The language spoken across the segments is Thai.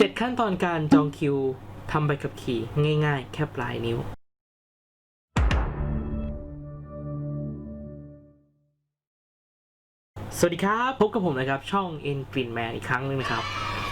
7 ขั้นตอนการจองคิวทำใบขับขี่ง่ายๆ แค่ปลายนิ้ว สวัสดีครับ พบกับผมนะครับ ช่อง N Green Man อีกครั้งหนึงนะครับ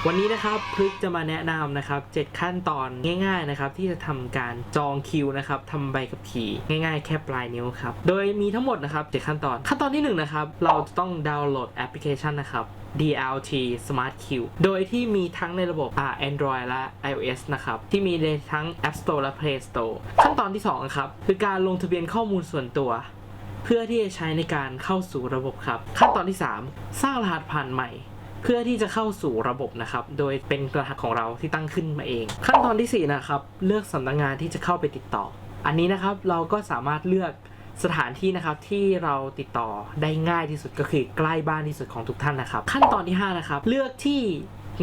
วันนี้นะครับพลึกจะมาแนะนำนะครับ 7 ขั้นตอนง่าย ๆนะครับ ที่จะทำการจองคิวนะครับทำใบขับขี่ง่าย ๆ แค่ปลายนิ้วครับโดยมีทั้งหมดนะครับ7ขั้นตอน ขั้นตอนที่1นนะครับเราจะต้องดาวน์โหลดแอปพลิเคชันนะครับ DLT Smart Queue โดยที่มีทั้งในระบบอ่า Android และ iOS นะครับ ที่มีในทั้ง App Store และ Play Store ขั้นตอนที่2นะครับคือการลงทะเบียนข้อมูลส่วนตัว เพื่อที่จะใช้ในการเข้าสู่ระบบครับ ขั้นตอนที่ 3 สร้างรหัสผ่านใหม่ เพื่อที่จะเข้าสู่ระบบนะครับ โดยเป็นรหัสของเราที่ตั้งขึ้นมาเอง ขั้นตอนที่ 4 นะครับ เลือกสำนักงานที่จะเข้าไปติดต่อ อันนี้นะครับเราก็สามารถเลือกสถานที่นะครับที่เราติดต่อได้ง่ายที่สุดก็คือใกล้บ้านที่สุดของทุกท่านนะครับ ขั้นตอนที่ 5 นะครับ เลือกที่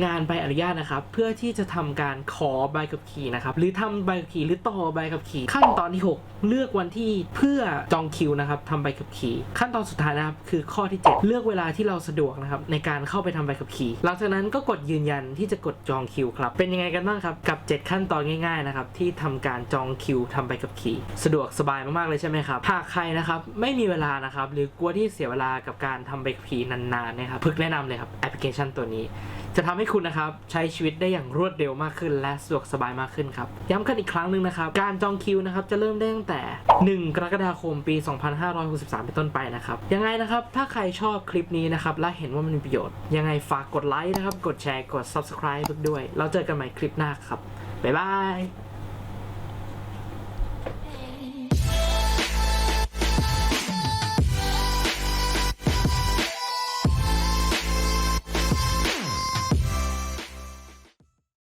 งานใบอนุญาตนะครับ เพื่อที่จะทำการขอใบขับขี่นะครับ หรือทำใบขับขี่หรือต่อใบขับขี่ ขั้นตอนที่ 6 เลือกวันที่เพื่อจองคิวนะครับทำใบขับขี่ ขั้นตอนสุดท้ายนะครับคือข้อที่ 7 เลือกเวลาที่เราสะดวกนะครับในการเข้าไปทำใบขับขี่ หลังจากนั้นก็กดยืนยันที่จะกดจองคิวครับเป็นยังไงกันบ้างครับกับ 7 ขั้นตอนง่ายๆนะครับที่ทำการจองคิวทำใบขับขี่ สะดวกสบายมากๆเลยใช่ไหมครับหากใครนะครับไม่มีเวลานะครับหรือกลัวที่เสียเวลากับการทำใบขับขี่นานๆเนะครับพึกแนะนำเลยครับแอปพลิเคชันตัวนี้จะทำให้คุณนะครับใช้ชีวิตได้อย่างรวดเร็วมากขึ้น และสะดวกสบายมากขึ้นครับ ย้ำกันอีกครั้งหนึ่งนะครับ การจองคิวนะครับจะเริ่มได้ตั้งแต่ 1 กรกฎาคมปี 2563 เป็นต้นไปนะครับ ยังไงนะครับ ถ้าใครชอบคลิปนี้นะครับ และเห็นว่ามันมีประโยชน์ ยังไงฝากกดไลค์นะครับ กดแชร์ กด subscribe ด้วย เราเจอกันใหม่คลิปหน้าครับ บ๊ายบาย